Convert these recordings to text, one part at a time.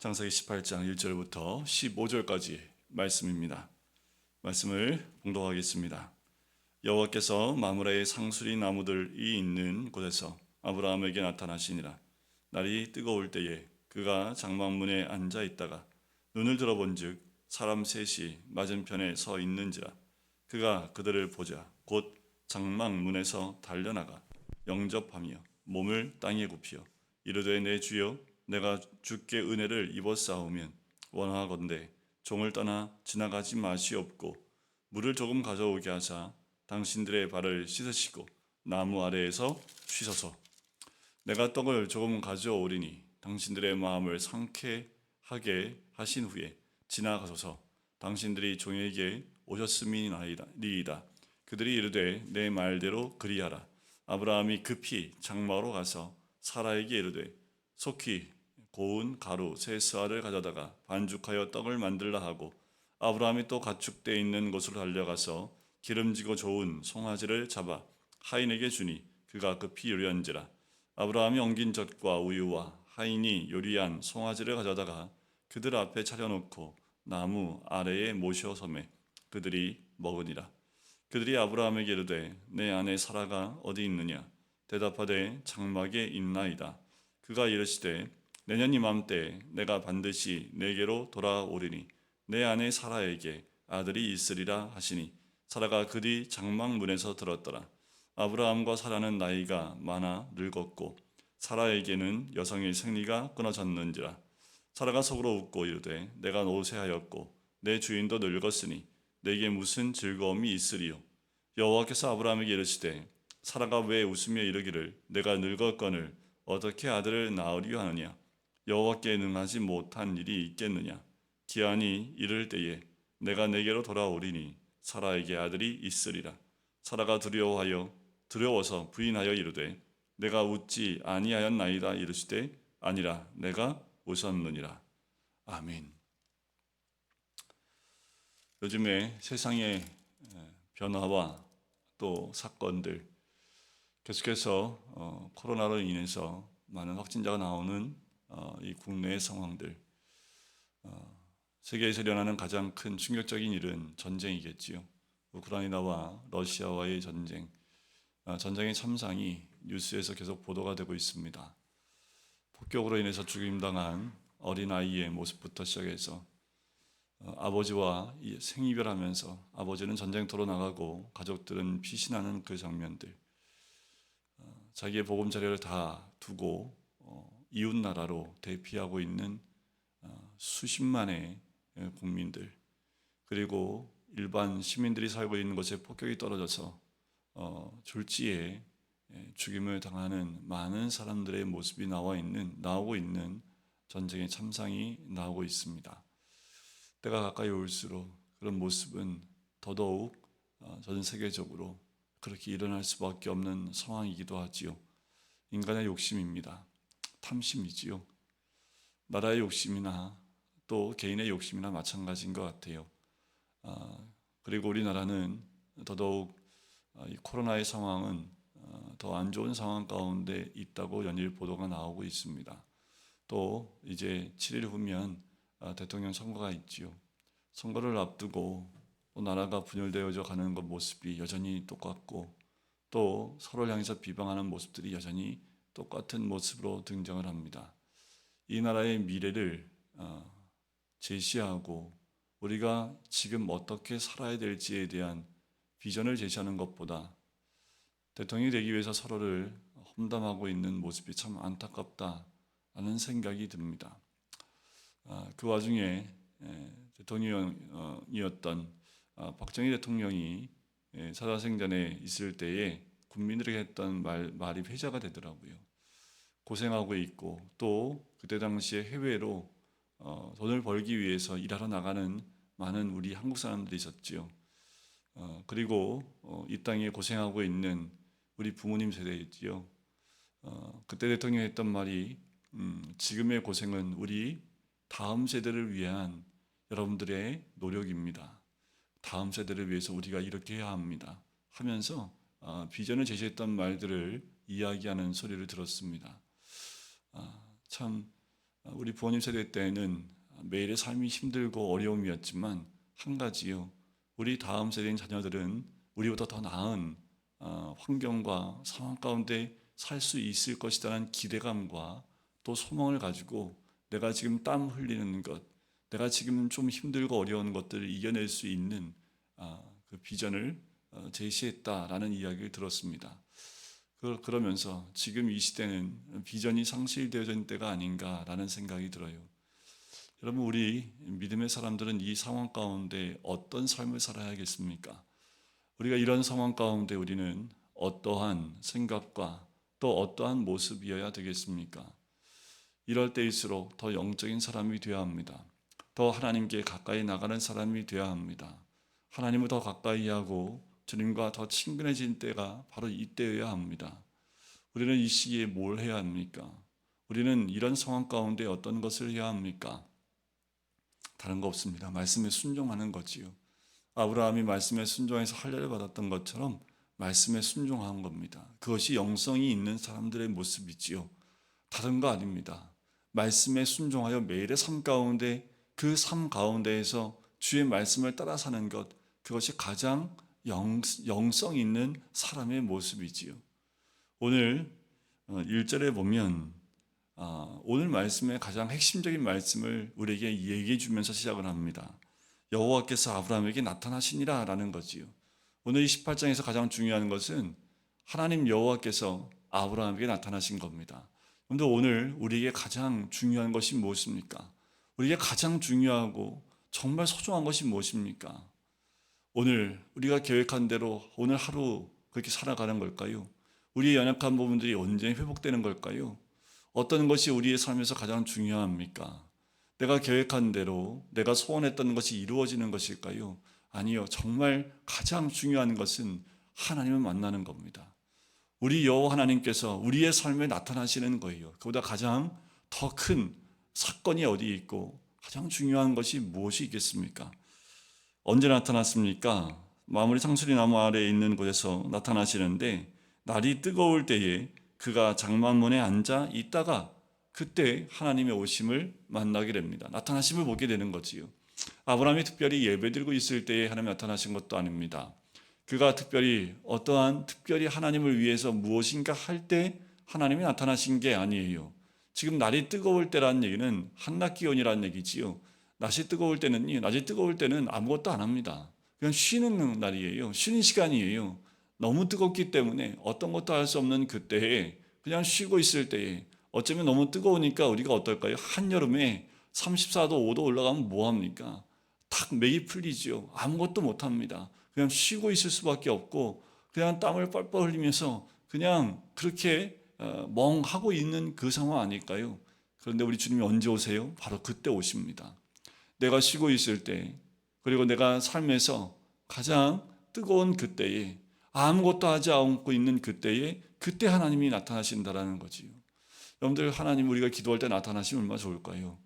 장세기 18장 1절부터 15절까지 말씀입니다. 말씀을 봉독하겠습니다. 여호와께서 마므라의 상수리 나무들이 있는 곳에서 아브라함에게 나타나시니라. 날이 뜨거울 때에 그가 장막문에 앉아 있다가 눈을 들어본즉 사람 셋이 맞은편에 서 있는지라. 그가 그들을 보자 곧 장막문에서 달려나가 영접하며 몸을 땅에 굽히어 이르되 내 주여 내가 주께 은혜를 입었사오면 원하건대 종을 떠나 지나가지 마시옵고 물을 조금 가져오게 하사 당신들의 발을 씻으시고 나무 아래에서 쉬소서. 내가 떡을 조금 가져오리니 당신들의 마음을 상쾌하게 하신 후에 지나가소서. 당신들이 종에게 오셨음이니이다 그들이 이르되 내 말대로 그리하라. 아브라함이 급히 장마로 가서 사라에게 이르되 속히 고운 가루 세 스아를 가져다가 반죽하여 떡을 만들라 하고 아브라함이 또 가축대 있는 곳으로 달려가서 기름지고 좋은 송아지를 잡아 하인에게 주니 그가 급히 요리한지라. 아브라함이 엉긴 젖과 우유와 하인이 요리한 송아지를 가져다가 그들 앞에 차려놓고 나무 아래에 모셔 섬에 그들이 먹으니라. 그들이 아브라함에게 이르되 내 아내 사라가 어디 있느냐? 대답하되 장막에 있나이다. 그가 이르시되 내년 이맘때 내가 반드시 내게로 돌아오리니 내 아내 사라에게 아들이 있으리라 하시니 사라가 그 뒤 장막 문에서 들었더라. 아브라함과 사라는 나이가 많아 늙었고 사라에게는 여성의 생리가 끊어졌는지라. 사라가 속으로 웃고 이르되 내가 노쇠하였고 내 주인도 늙었으니 내게 무슨 즐거움이 있으리요? 여호와께서 아브라함에게 이르시되 사라가 왜 웃으며 이르기를 내가 늙었거늘 어떻게 아들을 낳으려 하느냐 여호와께 능하지 못한 일이 있겠느냐? 기한이 이를 때에 내가 내게로 돌아오리니 사라에게 아들이 있으리라. 사라가 두려워하여 두려워서 부인하여 이르되 내가 웃지 아니하였나이다 이르시되 아니라 내가 웃었느니라. 아멘. 요즘에 세상의 변화와 또 사건들 계속해서 어, 코로나로 인해서 많은 확진자가 나오는 어, 이 국내의 상황들 어, 세계에서 일어나는 가장 큰 충격적인 일은 전쟁이겠지요. 우크라이나와 러시아와의 전쟁, 어, 전쟁의 참상이 뉴스에서 계속 보도가 되고 있습니다. 폭격으로 인해서 죽임당한 어린 아이의 모습부터 시작해서 어, 아버지와 생이별하면서 아버지는 전쟁터로 나가고 가족들은 피신하는 그 장면들, 어, 자기의 보금 자료를 다 두고 어, 이웃 나라로 대피하고 있는 수십만의 국민들 그리고 일반 시민들이 살고 있는 곳에 폭격이 떨어져서 졸지에 죽임을 당하는 많은 사람들의 모습이 나와 있는 나오고 있는 전쟁의 참상이 나오고 있습니다. 때가 가까이 올수록 그런 모습은 더더욱 어, 전 세계적으로 그렇게 일어날 수밖에 없는 상황이기도 하지요. 인간의 욕심입니다. 탐심이지요. 나라의 욕심이나 또 개인의 욕심이나 마찬가지인 것 같아요. 아, 그리고 우리나라는 더더욱 아, 이 코로나의 상황은 아, 더안 좋은 상황 가운데 있다고 연일 보도가 나오고 있습니다. 또 이제 7일 후면 아, 대통령 선거가 있지요. 선거를 앞두고 또 나라가 분열되어져 가는 것 모습이 여전히 똑같고 또 서로를 향해서 비방하는 모습들이 여전히 똑같은 모습으로 등장을 합니다. 이 나라의 미래를 어, 제시하고 우리가 지금 어떻게 살아야 될지에 대한 비전을 제시하는 것보다 대통령이 되기 위해서 서로를 험담하고 있는 모습이 참 안타깝다라는 생각이 듭니다. 아, 그 와중에 대통령이었던 아, 박정희 대통령이 사자생전에 있을 때에 국민들에게 했던 말, 말이 회자가 되더라고요. 고생하고 있고 또 그때 당시에 해외로 어, 돈을 벌기 위해서 일하러 나가는 많은 우리 한국 사람들이 있었지요. 어, 그리고 어, 이 땅에 고생하고 있는 우리 부모님 세대였지요. 그때 대통령이 했던 말이 음, 지금의 고생은 우리 다음 세대를 위한 여러분들의 노력입니다. 다음 세대를 위해서 우리가 이렇게 해야 합니다. 하면서 아, 비전을 제시했던 말들을 이야기하는 소리를 들었습니다. 아, 참 우리 부모님 세대 때에는 매일의 삶이 힘들고 어려움이었지만 한 가지요. 우리 다음 세대인 자녀들은 우리보다 더 나은 어, 환경과 상황 가운데 살 수 있을 것이라는 기대감과 또 소망을 가지고 내가 지금 땀 흘리는 것, 내가 지금 좀 힘들고 어려운 것들을 이겨낼 수 있는 아, 그 비전을 어, 제시했다라는 이야기를 들었습니다. 그- 그러면서 지금 이 시대는 비전이 상실되어진 때가 아닌가라는 생각이 들어요. 여러분 우리 믿음의 사람들은 이 상황 가운데 어떤 삶을 살아야겠습니까? 우리가 이런 상황 가운데 우리는 어떠한 생각과 또 어떠한 모습이어야 되겠습니까? 이럴 때일수록 더 영적인 사람이 되어야 합니다. 더 하나님께 가까이 나가는 사람이 되어야 합니다. 하나님을 더 가까이 하고 주님과 더 친근해진 때가 바로 이때여야 합니다. 우리는 이 시기에 뭘 해야 합니까? 우리는 이런 상황 가운데 어떤 것을 해야 합니까? 다른 거 없습니다. 말씀에 순종하는 거지요. 아브라함이 말씀에 순종해서 할례를 받았던 것처럼 말씀에 순종한 겁니다. 그것이 영성이 있는 사람들의 모습이지요. 다른 거 아닙니다. 말씀에 순종하여 매일의 삶 가운데 그 삶 가운데에서 주의 말씀을 따라 사는 것 그것이 가장 영, 영성 있는 사람의 모습이지요. 오늘 1절에 보면 아, 오늘 말씀의 가장 핵심적인 말씀을 우리에게 얘기해 주면서 시작을 합니다. 여호와께서 아브라함에게 나타나시니라라는 거지요. 오늘 이 18장에서 가장 중요한 것은 하나님 여호와께서 아브라함에게 나타나신 겁니다. 그런데 오늘 우리에게 가장 중요한 것이 무엇입니까? 우리에게 가장 중요하고 정말 소중한 것이 무엇입니까? 오늘 우리가 계획한 대로 오늘 하루 그렇게 살아가는 걸까요? 우리의 연약한 부분들이 언제 회복되는 걸까요? 어떤 것이 우리의 삶에서 가장 중요합니까? 내가 계획한 대로 내가 소원했던 것이 이루어지는 것일까요? 아니요. 정말 가장 중요한 것은 하나님을 만나는 겁니다. 우리 여호와 하나님께서 우리의 삶에 나타나시는 거예요. 그보다 가장 더 큰 사건이 어디 있고 가장 중요한 것이 무엇이 있겠습니까? 언제 나타났습니까? 마무리 상수리 나무 아래에 있는 곳에서 나타나시는데 날이 뜨거울 때에 그가 장막문에 앉아 있다가 그때 하나님의 오심을 만나게 됩니다. 나타나심을 보게 되는 거지요. 아브라함이 특별히 예배드리고 있을 때에 하나님 나타나신 것도 아닙니다. 그가 특별히 어떠한 특별히 하나님을 위해서 무엇인가 할 때 하나님이 나타나신 게 아니에요. 지금 날이 뜨거울 때라는 얘기는 한낮 기온이라는 얘기지요. 낮이 뜨거울 때는요. 낮이 뜨거울 때는 아무것도 안 합니다. 그냥 쉬는 날이에요. 쉬는 시간이에요. 너무 뜨겁기 때문에 어떤 것도 할 수 없는 그때에 그냥 쉬고 있을 때에 어쩌면 너무 뜨거우니까 우리가 어떨까요? 한여름에 34도, 5도 올라가면 뭐 합니까? 탁 맥이 풀리죠. 아무것도 못 합니다. 그냥 쉬고 있을 수밖에 없고 그냥 땀을 뻘뻘 흘리면서 그냥 그렇게 어, 멍하고 있는 그 상황 아닐까요? 그런데 우리 주님이 언제 오세요? 바로 그때 오십니다. 내가 쉬고 있을 때 그리고 내가 삶에서 가장 뜨거운 그때에 아무것도 하지 않고 있는 그때에 그때 하나님이 나타나신다라는 거지요. 여러분들 하나님 우리가 기도할 때 나타나시면 얼마나 좋을까요?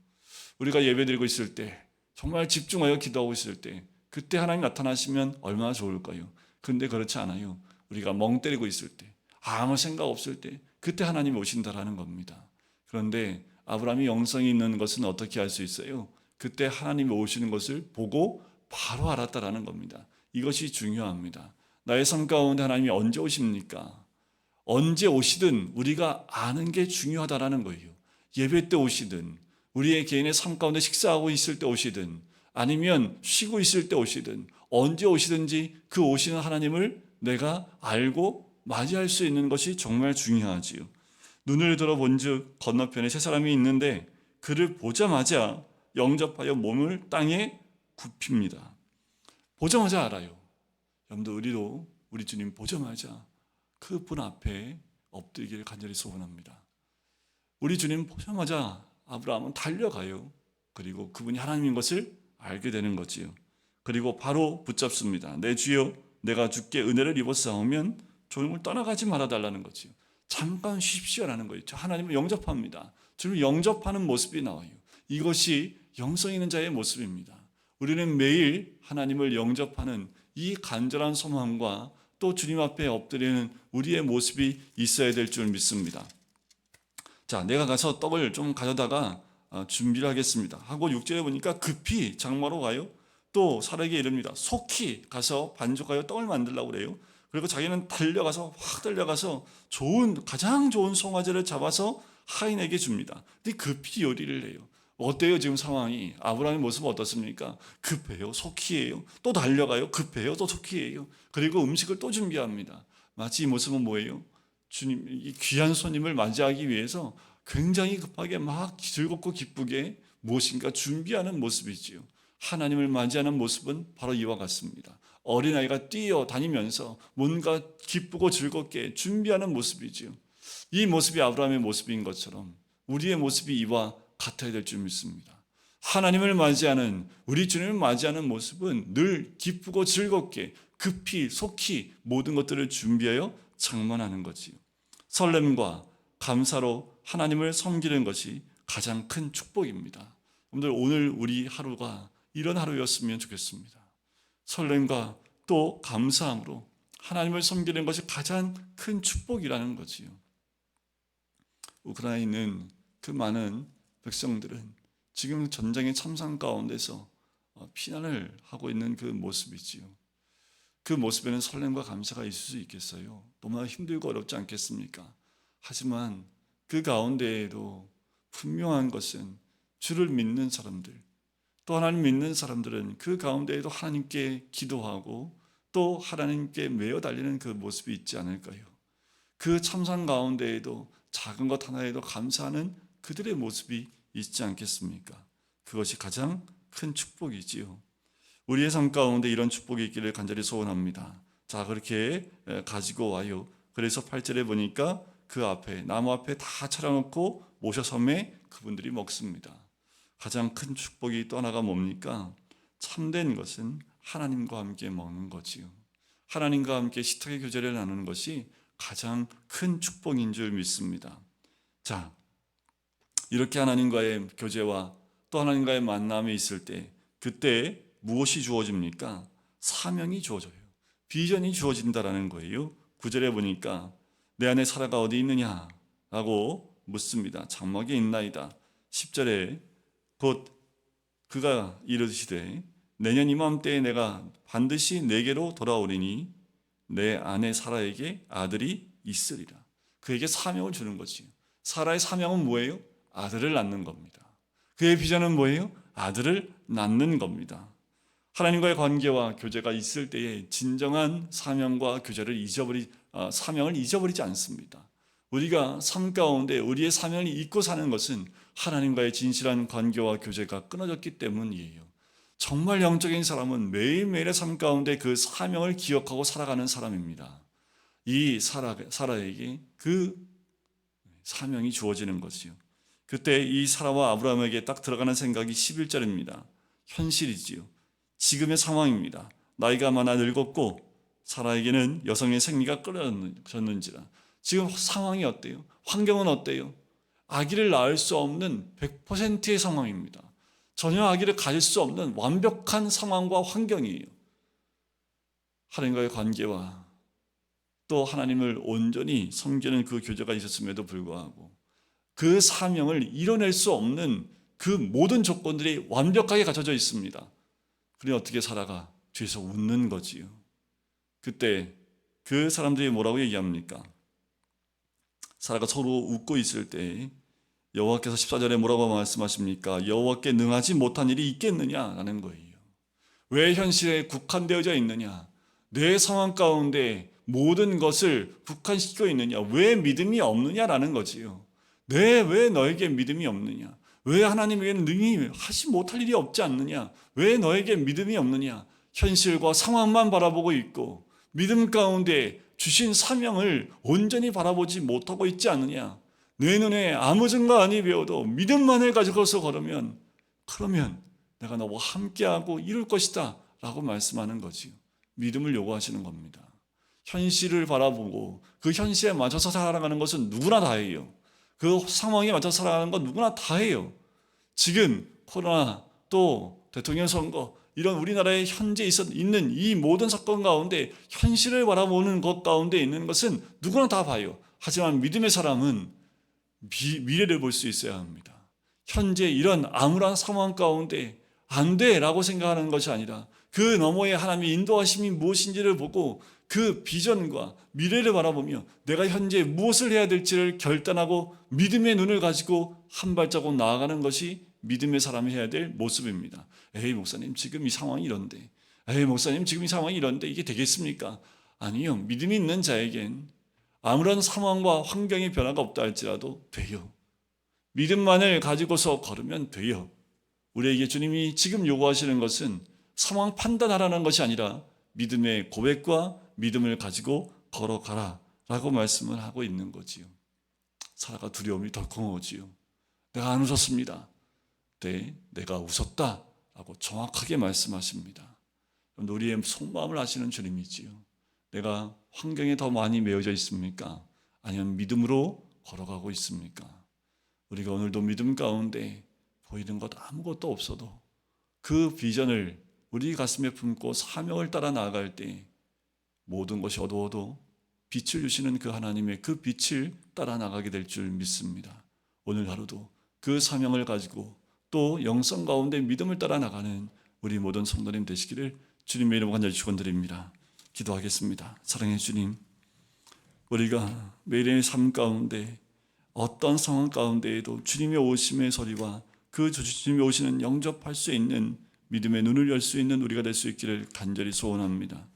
우리가 예배드리고 있을 때 정말 집중하여 기도하고 있을 때 그때 하나님 나타나시면 얼마나 좋을까요? 근데 그렇지 않아요. 우리가 멍 때리고 있을 때 아무 생각 없을 때 그때 하나님 오신다라는 겁니다. 그런데 아브라함이 영성이 있는 것은 어떻게 할 수 있어요? 그때 하나님이 오시는 것을 보고 바로 알았다라는 겁니다. 이것이 중요합니다. 나의 삶 가운데 하나님이 언제 오십니까? 언제 오시든 우리가 아는 게 중요하다라는 거예요. 예배 때 오시든 우리의 개인의 삶 가운데 식사하고 있을 때 오시든 아니면 쉬고 있을 때 오시든 언제 오시든지 그 오시는 하나님을 내가 알고 맞이할 수 있는 것이 정말 중요하지요. 눈을 들어본즉 건너편에 세 사람이 있는데 그를 보자마자 영접하여 몸을 땅에 굽힙니다. 보자마자 알아요. 여러분들 우리도 우리 주님 보자마자 그분 앞에 엎드리기를 간절히 소원합니다. 우리 주님 보자마자 아브라함은 달려가요. 그리고 그분이 하나님인 것을 알게 되는 거지요. 그리고 바로 붙잡습니다. 내 주여 내가 주께 은혜를 입었사오면 조용을 떠나가지 말아 달라는 거지요. 잠깐 쉬십시오라는 거죠. 하나님을 영접합니다. 주님을 영접하는 모습이 나와요. 이것이 영성 있는 자의 모습입니다. 우리는 매일 하나님을 영접하는 이 간절한 소망과 또 주님 앞에 엎드리는 우리의 모습이 있어야 될 줄 믿습니다. 자, 내가 가서 떡을 좀 가져다가 아, 준비를 하겠습니다. 하고 6절에 보니까 급히 장마로 가요. 또 사라에게 이릅니다. 속히 가서 반죽하여 떡을 만들라고 그래요. 그리고 자기는 달려가서 확 달려가서 좋은 가장 좋은 송아지를 잡아서 하인에게 줍니다. 근데 급히 요리를 해요. 어때요 지금 상황이? 아브라함의 모습은 어떻습니까? 급해요. 속히해요. 또 달려가요. 급해요. 또 속히해요. 그리고 음식을 또 준비합니다. 마치 이 모습은 뭐예요? 주님 이 귀한 손님을 맞이하기 위해서 굉장히 급하게 막 즐겁고 기쁘게 무엇인가 준비하는 모습이지요. 하나님을 맞이하는 모습은 바로 이와 같습니다. 어린아이가 뛰어다니면서 뭔가 기쁘고 즐겁게 준비하는 모습이지요. 이 모습이 아브라함의 모습인 것처럼 우리의 모습이 이와 같아야 될 줄 믿습니다. 하나님을 맞이하는 우리 주님을 맞이하는 모습은 늘 기쁘고 즐겁게 급히 속히 모든 것들을 준비하여 장만하는 거지요. 설렘과 감사로 하나님을 섬기는 것이 가장 큰 축복입니다. 여러분들 오늘 우리 하루가 이런 하루였으면 좋겠습니다. 설렘과 또 감사함으로 하나님을 섬기는 것이 가장 큰 축복이라는 거지요. 우크라이나에 있는 그 많은 백성들은 지금 전쟁의 참상 가운데서 어, 피난을 하고 있는 그 모습이지요. 그 모습에는 설렘과 감사가 있을 수 있겠어요. 너무나 힘들고 어렵지 않겠습니까? 하지만 그 가운데에도 분명한 것은 주를 믿는 사람들, 또 하나님 믿는 사람들은 그 가운데에도 하나님께 기도하고 또 하나님께 매어 달리는 그 모습이 있지 않을까요? 그 참상 가운데에도 작은 것 하나에도 감사하는 그들의 모습이 있지 않겠습니까? 그것이 가장 큰 축복이지요. 우리의 삶 가운데 이런 축복이 있기를 간절히 소원합니다. 자, 그렇게 가지고 와요. 그래서 8절에 보니까 그 앞에 나무 앞에 다 차려놓고 모셔섬에 그분들이 먹습니다. 가장 큰 축복이 또 하나가 뭡니까? 참된 것은 하나님과 함께 먹는 거지요. 하나님과 함께 식탁의 교제를 나누는 것이 가장 큰 축복인 줄 믿습니다. 자, 이렇게 하나님과의 교제와 또 하나님과의 만남이 있을 때 그때 무엇이 주어집니까? 사명이 주어져요. 비전이 주어진다라는 거예요. 구절에 보니까 내 안에 사라가 어디 있느냐라고 묻습니다. 장막에 있나이다. 10절에 곧 그가 이르시되 내년 이맘때에 내가 반드시 내게로 돌아오리니 내 아내 사라에게 아들이 있으리라. 그에게 사명을 주는 거지요. 사라의 사명은 뭐예요? 아들을 낳는 겁니다. 그의 비전은 뭐예요? 아들을 낳는 겁니다. 하나님과의 관계와 교제가 있을 때에 진정한 사명과 교제를 잊어버리 어, 사명을 잊어버리지 않습니다. 우리가 삶 가운데 우리의 사명을 잊고 사는 것은 하나님과의 진실한 관계와 교제가 끊어졌기 때문이에요. 정말 영적인 사람은 매일매일의 삶 가운데 그 사명을 기억하고 살아가는 사람입니다. 이 사라, 사라에게 그 사명이 주어지는 것이요. 그때 이 사라와 아브라함에게 딱 들어가는 생각이 11절입니다. 현실이지요. 지금의 상황입니다. 나이가 많아 늙었고 사라에게는 여성의 생리가 끊어졌는지라. 지금 상황이 어때요? 환경은 어때요? 아기를 낳을 수 없는 100%의 상황입니다. 전혀 아기를 가질 수 없는 완벽한 상황과 환경이에요. 하나님과의 관계와 또 하나님을 온전히 섬기는 그 교제가 있었음에도 불구하고 그 사명을 이뤄낼 수 없는 그 모든 조건들이 완벽하게 갖춰져 있습니다. 그래 어떻게 살아가? 뒤에서 웃는 거지요. 그때 그 사람들이 뭐라고 얘기합니까? 사라가 서로 웃고 있을 때 여호와께서 14절에 뭐라고 말씀하십니까? 여호와께 능하지 못한 일이 있겠느냐라는 거예요. 왜 현실에 국한되어져 있느냐? 내 상황 가운데 모든 것을 국한시켜 있느냐? 왜 믿음이 없느냐라는 거지요. 내 왜 너에게 믿음이 없느냐? 왜 하나님에게는 능히 하지 못할 일이 없지 않느냐? 왜 너에게 믿음이 없느냐? 현실과 상황만 바라보고 있고 믿음 가운데 주신 사명을 온전히 바라보지 못하고 있지 않느냐? 내 눈에 아무 증거 아니 배워도 믿음만을 가지고서 걸으면 그러면 내가 너와 함께하고 이룰 것이다 라고 말씀하는 거지요. 믿음을 요구하시는 겁니다. 현실을 바라보고 그 현실에 맞춰서 살아가는 것은 누구나 다해요. 그 상황에 맞춰 살아가는 건 누구나 다 해요. 지금 코로나 또 대통령 선거 이런 우리나라에 현재 있어 있는 이 모든 사건 가운데 현실을 바라보는 것 가운데 있는 것은 누구나 다 봐요. 하지만 믿음의 사람은 미, 미래를 볼 수 있어야 합니다. 현재 이런 암울한 상황 가운데 안 돼라고 생각하는 것이 아니라 그 너머에 하나님의 인도하심이 무엇인지를 보고 그 비전과 미래를 바라보며 내가 현재 무엇을 해야 될지를 결단하고 믿음의 눈을 가지고 한 발자국 나아가는 것이 믿음의 사람이 해야 될 모습입니다. 에이 목사님 지금 이 상황이 이런데 에이 목사님 지금 이 상황이 이런데 이게 되겠습니까? 아니요. 믿음이 있는 자에겐 아무런 상황과 환경의 변화가 없다 할지라도 돼요. 믿음만을 가지고서 걸으면 돼요. 우리에게 주님이 지금 요구하시는 것은 상황 판단하라는 것이 아니라 믿음의 고백과 믿음을 가지고 걸어가라 라고 말씀을 하고 있는 거지요. 살아가 두려움이 덜컹어지요. 내가 안 웃었습니다. 네, 내가 웃었다 라고 정확하게 말씀하십니다. 우리의 속마음을 아시는 주님이지요. 내가 환경에 더 많이 매여져 있습니까? 아니면 믿음으로 걸어가고 있습니까? 우리가 오늘도 믿음 가운데 보이는 것 아무것도 없어도 그 비전을 우리 가슴에 품고 사명을 따라 나아갈 때 모든 것이 어두워도 빛을 주시는 그 하나님의 그 빛을 따라 나가게 될 줄 믿습니다. 오늘 하루도 그 사명을 가지고 또 영성 가운데 믿음을 따라 나가는 우리 모든 성도님 되시기를 주님의 이름으로 간절히 축원드립니다. 기도하겠습니다. 사랑해 주님, 우리가 매일의 삶 가운데 어떤 상황 가운데에도 주님의 오심의 소리와 그 주님이 오시는 영접할 수 있는 믿음의 눈을 열 수 있는 우리가 될 수 있기를 간절히 소원합니다.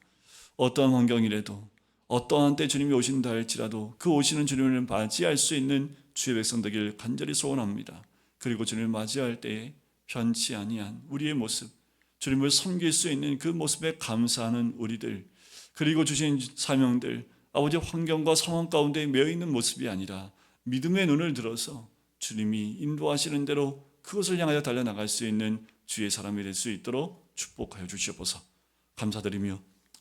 어떠한 환경이라도 어떠한 때 주님이 오신다 할지라도 그 오시는 주님을 맞이할 수 있는 주의 백성 되기를 간절히 소원합니다. 그리고 주님을 맞이할 때에 편치 아니한 우리의 모습, 주님을 섬길 수 있는 그 모습에 감사하는 우리들, 그리고 주신 사명들, 아버지 환경과 상황 가운데 매여 있는 모습이 아니라 믿음의 눈을 들어서 주님이 인도하시는 대로 그것을 향하여 달려나갈 수 있는 주의 사람이 될 수 있도록 축복하여 주시옵소서. 감사드리며